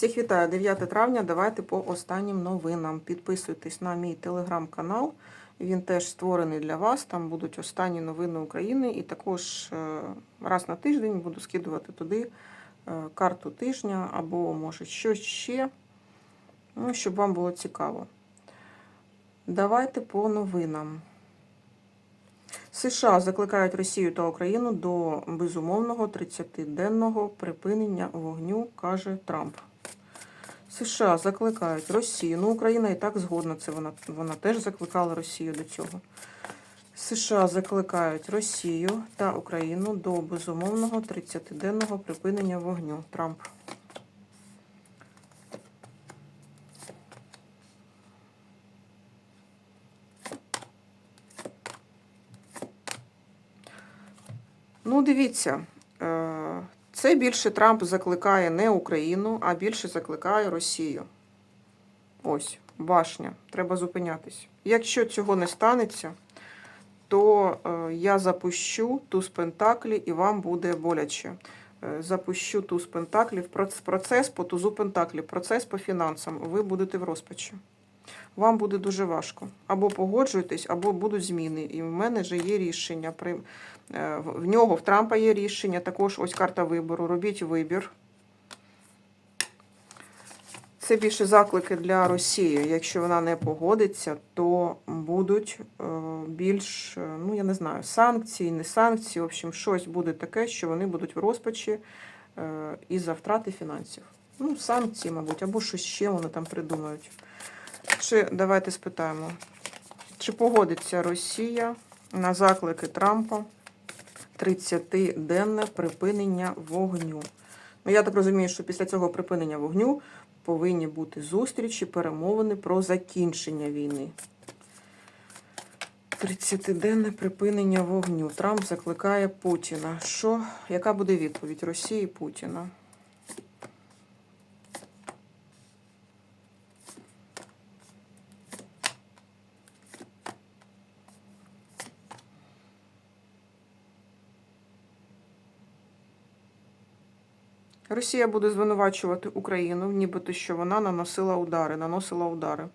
Всіх вітаю 9 травня. Давайте по останнім новинам. Підписуйтесь на мій телеграм-канал. Він теж створений для вас. Там будуть останні новини України. І також е, раз на тиждень буду скидувати туди е, карту тижня або, може, щось ще, ну, щоб вам було цікаво. Давайте по новинам. США закликають Росію та Україну до безумовного 30-денного припинення вогню, каже Трамп. США закликають Росію. Ну, Україна і так згодна. Це вона, вона теж закликала Росію до цього. США закликають Росію та Україну до безумовного 30-денного припинення вогню. Трамп. Ну, дивіться, е, це більше Трамп закликає не Україну, а більше закликає Росію. Ось, башня. Треба зупинятись. Якщо цього не станеться, то е, я запущу туз Пентаклі і вам буде боляче. Е, Запущу туз Пентаклів, проц- процес по тузу Пентаклів, процес по фінансам. Ви будете в розпачі. Вам буде дуже важко. Або погоджуйтесь, або будуть зміни. І в мене вже є рішення. Е, В нього, в Трампа є рішення. Також ось карта вибору. Робіть вибір. Це більше заклики для Росії. Якщо вона не погодиться, то будуть е, більш, е, ну я не знаю, санкції, не санкції. В общем, щось буде таке, що вони будуть в розпачі із-за втрати фінансів. Ну, санкції, мабуть, або щось ще вони там придумають. Чи давайте спитаємо, чи погодиться Росія на заклики Трампа 30-денне припинення вогню? Ну, я так розумію, що після цього припинення вогню повинні бути зустрічі, перемовини про закінчення війни. 30-денне припинення вогню. Трамп закликає Путіна. Що? Яка буде відповідь Росії Путіна? Росія буде звинувачувати Україну, нібито що вона наносила удари, наносила удари.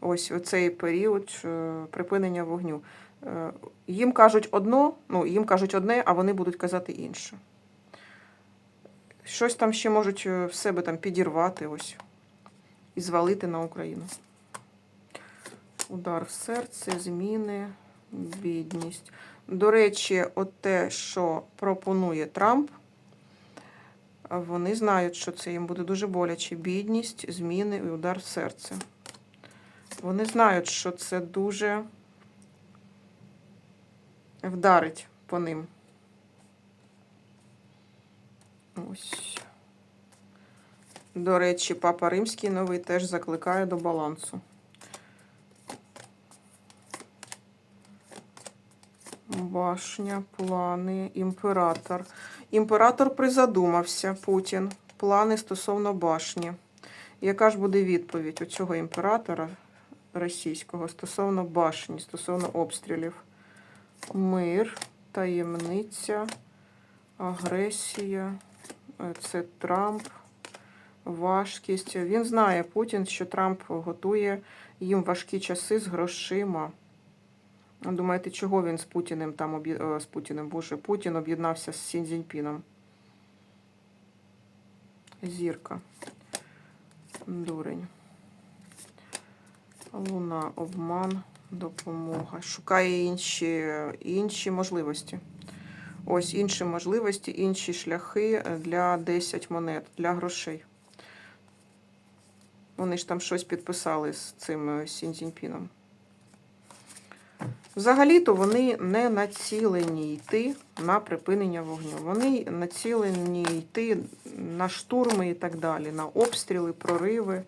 Ось цей період е, припинення вогню. Е, Їм кажуть одно, ну їм кажуть одне, а вони будуть казати інше. Щось там ще можуть е, в себе там підірвати ось і звалити на Україну. Удар в серце, зміни, бідність. До речі, от те, що пропонує Трамп, вони знають, що це їм буде дуже боляче. Бідність, зміни і удар в серце. Вони знають, що це дуже вдарить по ним. Ось. До речі, Папа Римський новий теж закликає до балансу. Башня, плани, імператор. Імператор призадумався, Путін. Плани стосовно башні. Яка ж буде відповідь у цього імператора російського стосовно башні, стосовно обстрілів? Мир, таємниця, агресія, е, це Трамп, важкість. Він знає Путін, що Трамп готує їм важкі часи з грошима. Думаєте, чого він з Путіним там об'є... е, з Путіним, боже, Путін об'єднався з Сін Цзіньпіном? Зірка. Дурень. Луна, обман, допомога. Шукає інші, інші можливості. Ось інші можливості, інші шляхи для 10 монет, для грошей. Вони ж там щось підписали з цим е, Сін Цзіньпіном. Взагалі-то вони не націлені йти на припинення вогню. Вони націлені йти на штурми і так далі, на обстріли, прориви,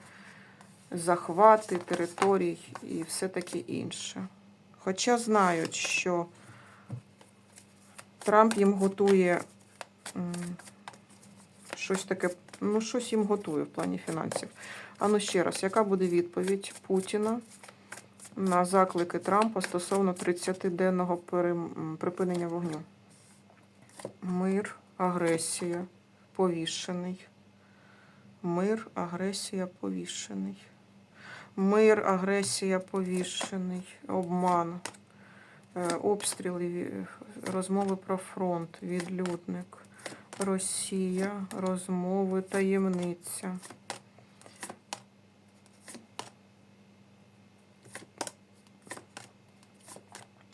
захвати територій і все таке інше. Хоча знають, що Трамп їм готує щось таке, ну, щось їм готує в плані фінансів. А ну ще раз, яка буде відповідь Путіна? На заклики Трампа стосовно 30-денного припинення вогню. Мир, агресія, повішений, Мир, агресія, повішений. Мир, агресія, повішений. Обман. Е, Обстріли, розмови про фронт, відлюдник. Росія, розмови, таємниця.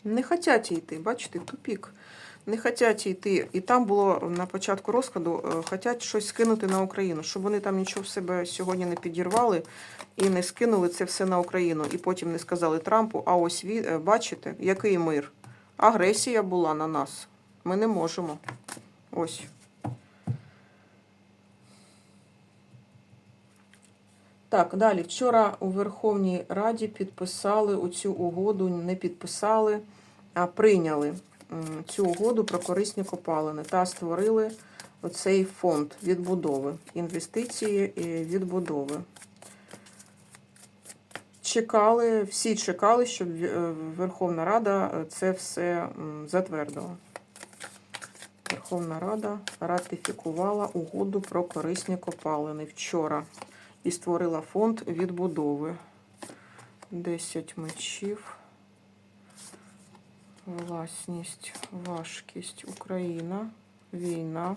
Не хотять йти, бачите, тупік. Не хотять йти. І там було на початку розкладу, хочуть щось скинути на Україну, щоб вони там нічого в себе сьогодні не підірвали і не скинули це все на Україну. І потім не сказали Трампу, а ось він, е, бачите, який мир. Агресія була на нас. Ми не можемо. Ось. Так, далі. Вчора у Верховній Раді підписали оцю угоду, не підписали, а прийняли цю угоду про корисні копалини та створили оцей фонд відбудови, інвестиції і відбудови. Чекали, всі чекали, щоб е, Верховна Рада е, це все затвердила. Верховна Рада ратифікувала угоду про корисні копалини вчора і створила фонд відбудови. 10 мечів. Власність, важкість, Україна, війна,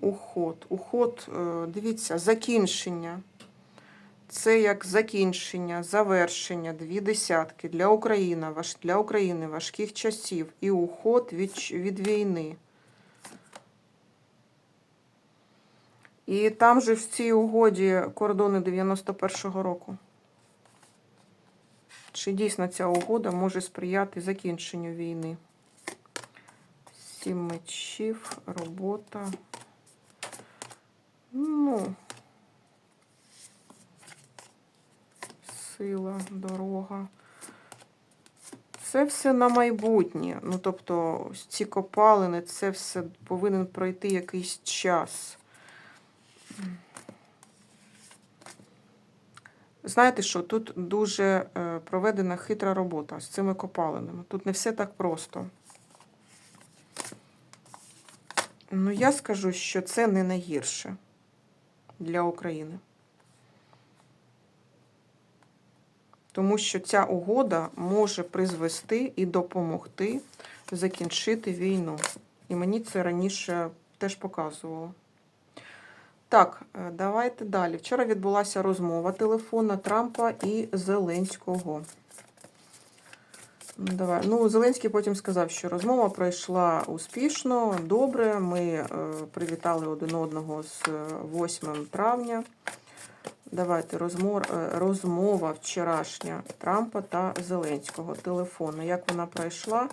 уход. Уход, е, дивіться, закінчення. Це як закінчення, завершення, дві десятки для України, для України важких часів і уход від, від війни. І там же в цій угоді кордони 91-го року. Чи дійсно ця угода може сприяти закінченню війни? Сім мечів, робота. Ну, сила, дорога. Це все на майбутнє. Ну, тобто, ці копалини, це все повинен пройти якийсь час. Знаєте що, тут дуже е, проведена хитра робота з цими копалинами. Тут не все так просто. Ну, я скажу, що це не найгірше для України. Тому що ця угода може призвести і допомогти закінчити війну. І мені це раніше теж показувало. Так, е, давайте далі. Вчора відбулася розмова телефонна Трампа і Зеленського. Ну, Давай. Ну, Зеленський потім сказав, що розмова пройшла успішно, добре. Ми е, привітали один одного з е, 8 травня. Давайте розмор, е, розмова вчорашня Трампа та Зеленського телефону. Як вона пройшла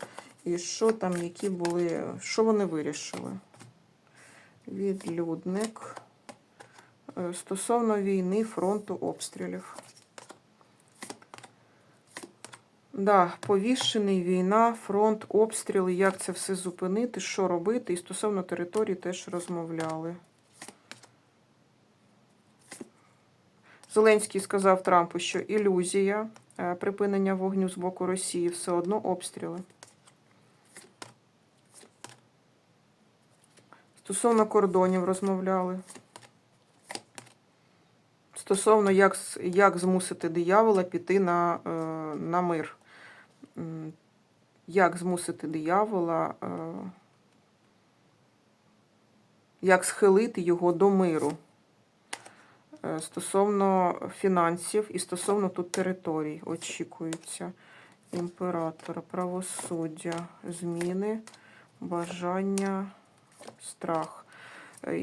і що там, які були, що вони вирішили? Відлюдник. Е, Стосовно війни, фронту, обстрілів. Да, повішений, війна, фронт, обстріли, як це все зупинити, що робити. І стосовно території теж розмовляли. Зеленський сказав Трампу, що ілюзія е, припинення вогню з боку Росії все одно обстріли. Стосовно кордонів розмовляли. Стосовно як, як змусити диявола піти на, е, на мир. Як змусити диявола, е, як схилити його до миру. Е, Стосовно фінансів і стосовно тут територій очікується. Імператор, правосуддя, зміни, бажання, страх.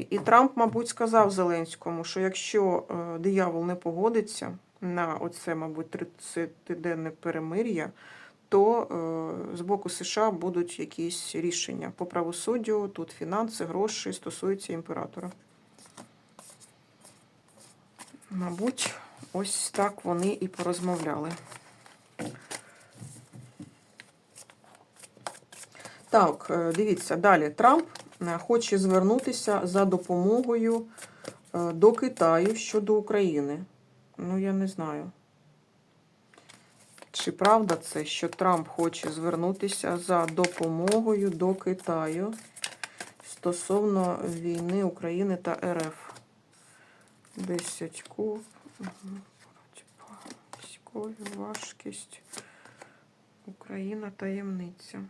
І Трамп, мабуть, сказав Зеленському, що якщо е, диявол не погодиться на оце, мабуть, 30-денне перемир'я, то е, з боку США будуть якісь рішення по правосуддю, тут фінанси, гроші стосуються імператора. Мабуть, ось так вони і порозмовляли. Так, е, дивіться, далі Трамп хоче звернутися за допомогою е, до Китаю щодо України. Ну, я не знаю. Чи правда це, що Трамп хоче звернутися за допомогою до Китаю стосовно війни України та РФ? 10 куб. Важкість. Україна таємниця.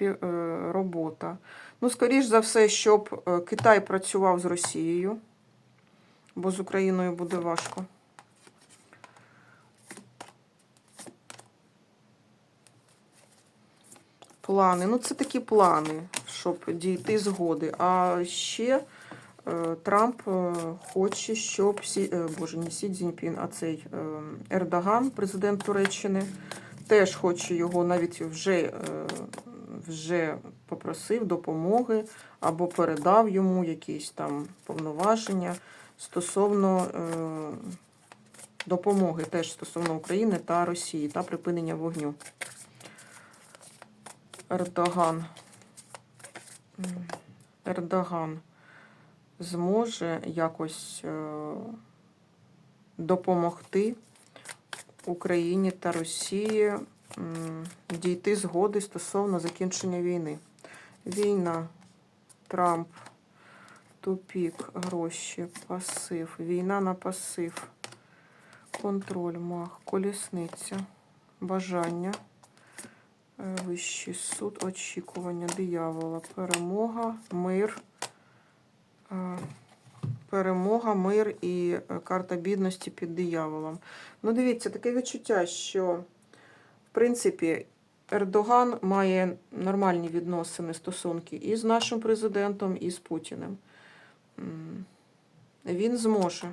Спів, е, робота. Ну, скоріш за все, щоб е, Китай працював з Росією, бо з Україною буде важко. Плани. Ну, це такі плани, щоб дійти згоди. А ще е, Трамп хоче, щоб Сі, боже, не Сі Цзіньпін, а цей Ердоган, президент Туреччини, теж хоче його навіть вже, вже попросив допомоги або передав йому якісь там повноваження стосовно е, допомоги теж стосовно України та Росії та припинення вогню. Ердоган. Ердоган зможе якось е, допомогти Україні та Росії дійти згоди стосовно закінчення війни. Війна, Трамп, тупік, гроші, пасив, війна на пасив, контроль, мах, колісниця, бажання. Е, Вищий суд, очікування диявола, перемога, мир, е, перемога, мир і е, карта бідності під дияволом. Ну, дивіться, таке відчуття, що, принципі, Ердоган має нормальні відносини, стосунки і з нашим президентом, і з Путіним. Він зможе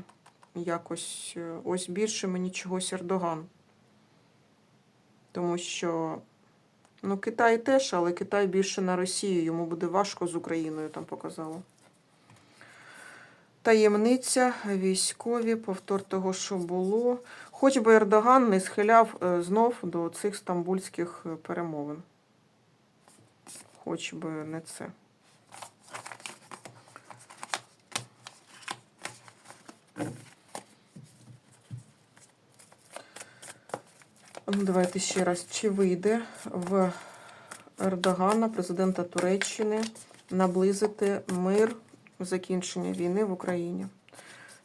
якось, е, ось більше мені чогось Ердоган. Тому що Ну, Китай теж, але Китай більше на Росію. Йому буде важко з Україною, там показало. Таємниця, військові, повтор того, що було. Хоч би Ердоган не схиляв е, знов до цих стамбульських е, перемовин. Хоч би не це. Ну, Давайте ще раз. Чи вийде в Ердогана, президента Туреччини, наблизити мир, закінчення війни в Україні?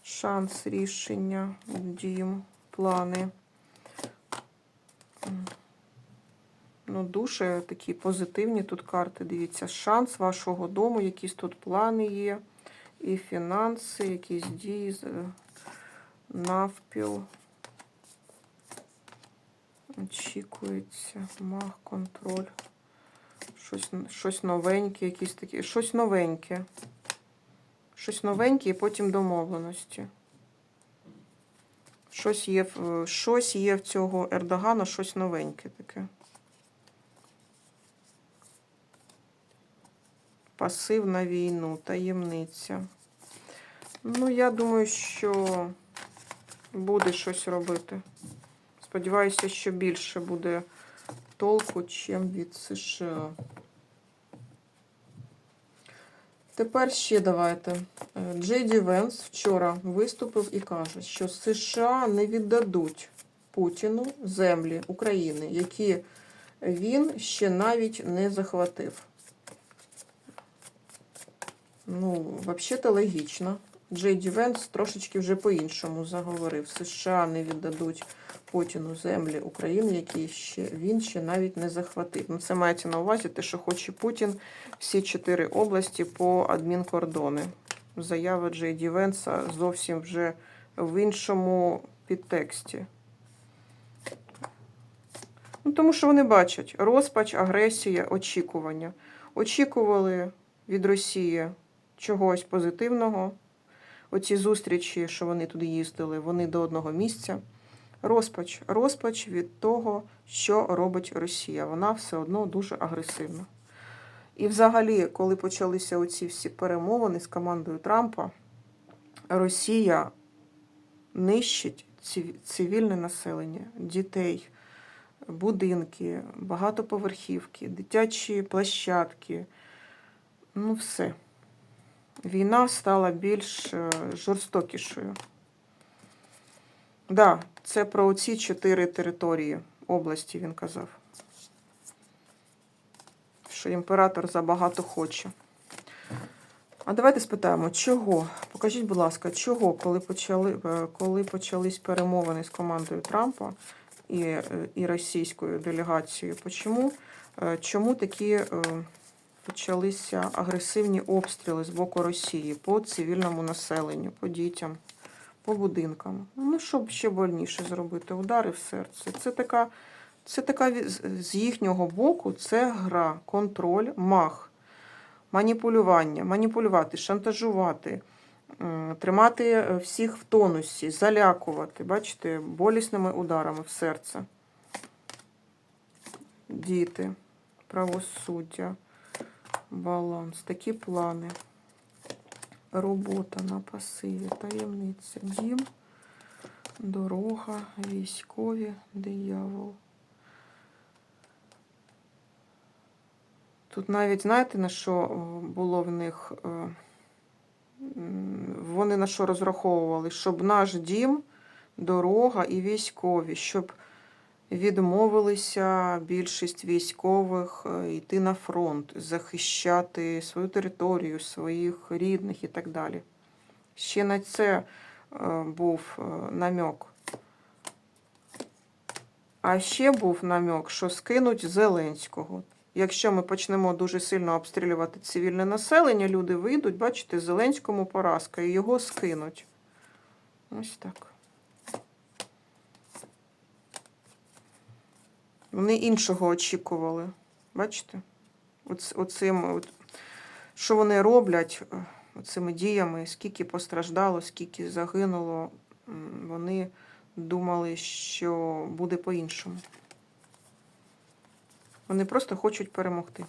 Шанс, рішення, дім, плани. Ну, дуже такі позитивні тут карти. Дивіться, шанс вашого дому, якісь тут плани є. І фінанси, якісь дії, навпіл. Очікується, маг, контроль. Щось, щось новеньке, якісь такі. Щось новеньке. Щось новеньке і потім домовленості. Щось є, щось є в цього Ердогана, щось новеньке таке. Пасив на війну, таємниця. Ну, я думаю, що буде щось робити. Сподіваюся, що більше буде толку, чим від США. Тепер ще давайте. Е, Джей Ді Венс вчора виступив і каже, що США не віддадуть Путіну землі України, які він ще навіть не захватив. Ну, взагалі-то логічно. Джей Ді Венс трошечки вже по-іншому заговорив. США не віддадуть Путіну землі України, які ще він ще навіть не захватив. Ну, це мається на увазі те, що хоче Путін всі чотири області по адмінкордони. Заява Джей Ді Венса зовсім вже в іншому підтексті. Ну, тому що вони бачать розпач, агресія, очікування. Очікували від Росії чогось позитивного. Оці зустрічі, що вони туди їздили, вони до одного місця. Розпач. Розпач від того, що робить Росія. Вона все одно дуже агресивна. І взагалі, коли почалися оці всі перемовини з командою Трампа, Росія нищить цивільне населення, дітей, будинки, багатоповерхівки, дитячі площадки. Ну, все. Війна стала більш е, жорстокішою. Да, це про оці чотири території області він казав. Що імператор забагато хоче. А давайте спитаємо, чого? Покажіть, будь ласка, чого, коли почали, е, коли почались перемовини з командою Трампа і, е, і російською делегацією, почому, чому такі почалися агресивні обстріли з боку Росії по цивільному населенню, по дітям, по будинкам? Ну, щоб ще больніше зробити, удари в серце. Це така, це така з- їхнього боку, це гра, контроль, мах маніпулювання, маніпулювати, шантажувати, тримати е, всіх в тонусі, залякувати, бачите, болісними ударами в серце. Діти, правосуддя, баланс, такі плани. Робота на пасиві, таємниця, дім, дорога, військові, диявол. Тут навіть знаєте, на що було в них? е, Вони на що розраховували? Щоб наш дім, дорога і військові, щоб відмовилися більшість військових е, йти на фронт, захищати свою територію, своїх рідних і так далі. Ще на це е, був е, намек. А ще був намек, що скинуть Зеленського. Якщо ми почнемо дуже сильно обстрілювати цивільне населення, люди вийдуть, бачите, Зеленському поразка і його скинуть. Ось так. Вони іншого очікували. Бачите? Оц, оцим, от, що вони роблять е, оцими діями, скільки постраждало, скільки загинуло, вони думали, що буде по-іншому. Вони просто хочуть перемогти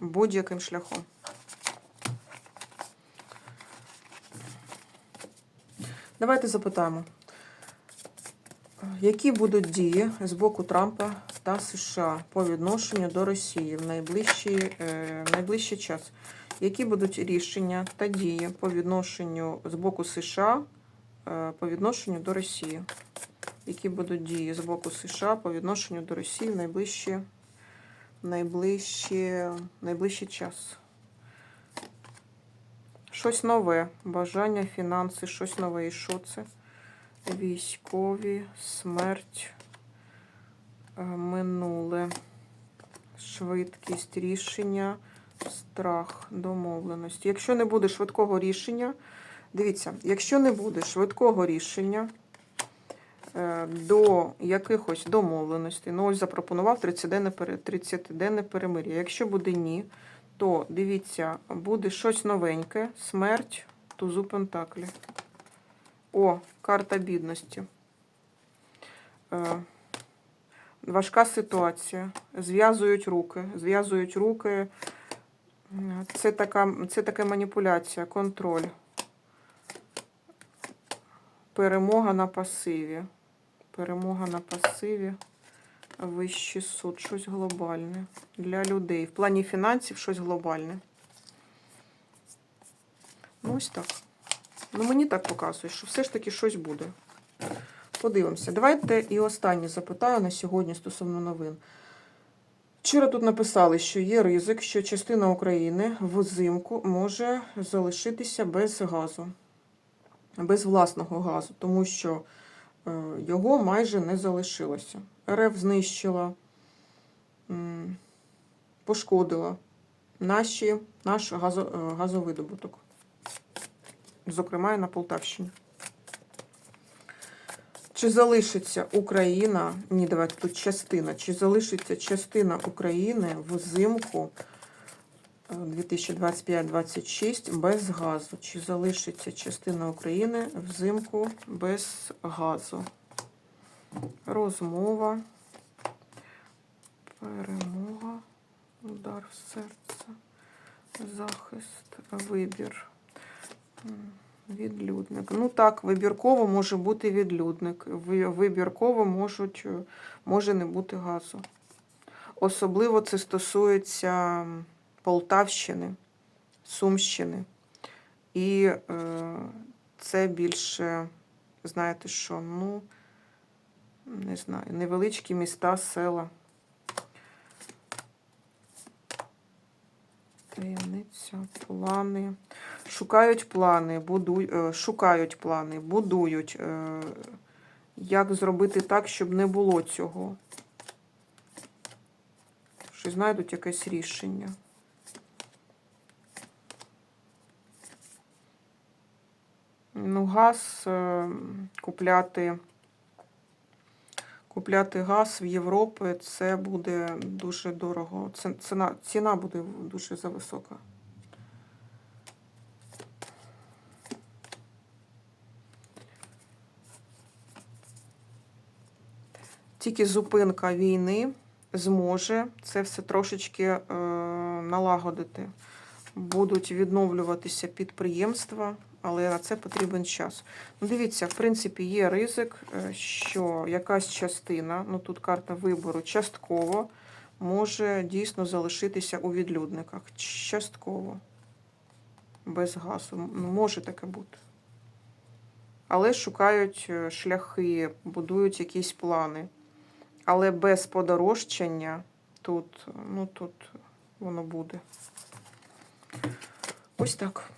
будь-яким шляхом. Давайте запитаємо, які будуть дії з боку Трампа та США по відношенню до Росії в найближчий, е, найближчий час? Які будуть рішення та дії по відношенню з боку США е, по відношенню до Росії? Які будуть дії з боку США по відношенню до Росії в найближчі найближчі, найближчий час. Щось нове. Бажання, фінанси, щось нове. І що це? Військові, смерть, минуле, швидкість рішення, страх, домовленості. Якщо не буде швидкого рішення, дивіться, якщо не буде швидкого рішення, е, до якихось домовленостей. Ну, ось запропонував 30-денне, 30-денне перемир'я. Якщо буде ні, то дивіться, буде щось новеньке, смерть, тузу Пентаклі. О, карта бідності. Важка ситуація. Зв'язують руки. Зв'язують руки. Це така, це така маніпуляція, контроль. Перемога на пасиві. Перемога на пасиві. Вищий суд. Щось глобальне. Для людей. В плані фінансів щось глобальне. Ну, ось так. Ну, мені так показує, що все ж таки щось буде. Подивимося. Давайте і останнє запитаю на сьогодні стосовно новин. Вчора тут написали, що є ризик, що частина України взимку може залишитися без газу, без власного газу, тому що е, його майже не залишилося. РФ знищила, пошкодила наші, наш е, газовидобуток, зокрема і на Полтавщині. Чи залишиться Україна, ні, давайте тут частина, чи залишиться частина України взимку е, 2025-26 без газу? Чи залишиться частина України взимку без газу? Розмова, перемога, удар в серце, захист, вибір. Відлюдник. Ну так, вибірково може бути відлюдник. Вибірково можуть, е, може не бути газу. Особливо це стосується Полтавщини, Сумщини. І е, це більше, знаєте що, ну, не знаю, невеличкі міста, села. Таємниця, плани. Шукають плани, будуй, е, шукають плани, будують. е, Як зробити так, щоб не було цього? Що знайдуть якесь рішення. Ну, газ е, купляти. Купляти газ в Європі це буде дуже дорого. Ціна, ціна буде дуже зависока. Тільки зупинка війни зможе це все трошечки е, налагодити. Будуть відновлюватися підприємства, але на це потрібен час. Ну, дивіться, в принципі, є ризик, е, що якась частина, ну тут карта вибору, частково може дійсно залишитися у відлюдниках. Частково. Без газу. Ну, може таке бути. Але шукають е, шляхи, будують якісь плани. Але без подорожчання тут, ну тут воно буде. Ось так.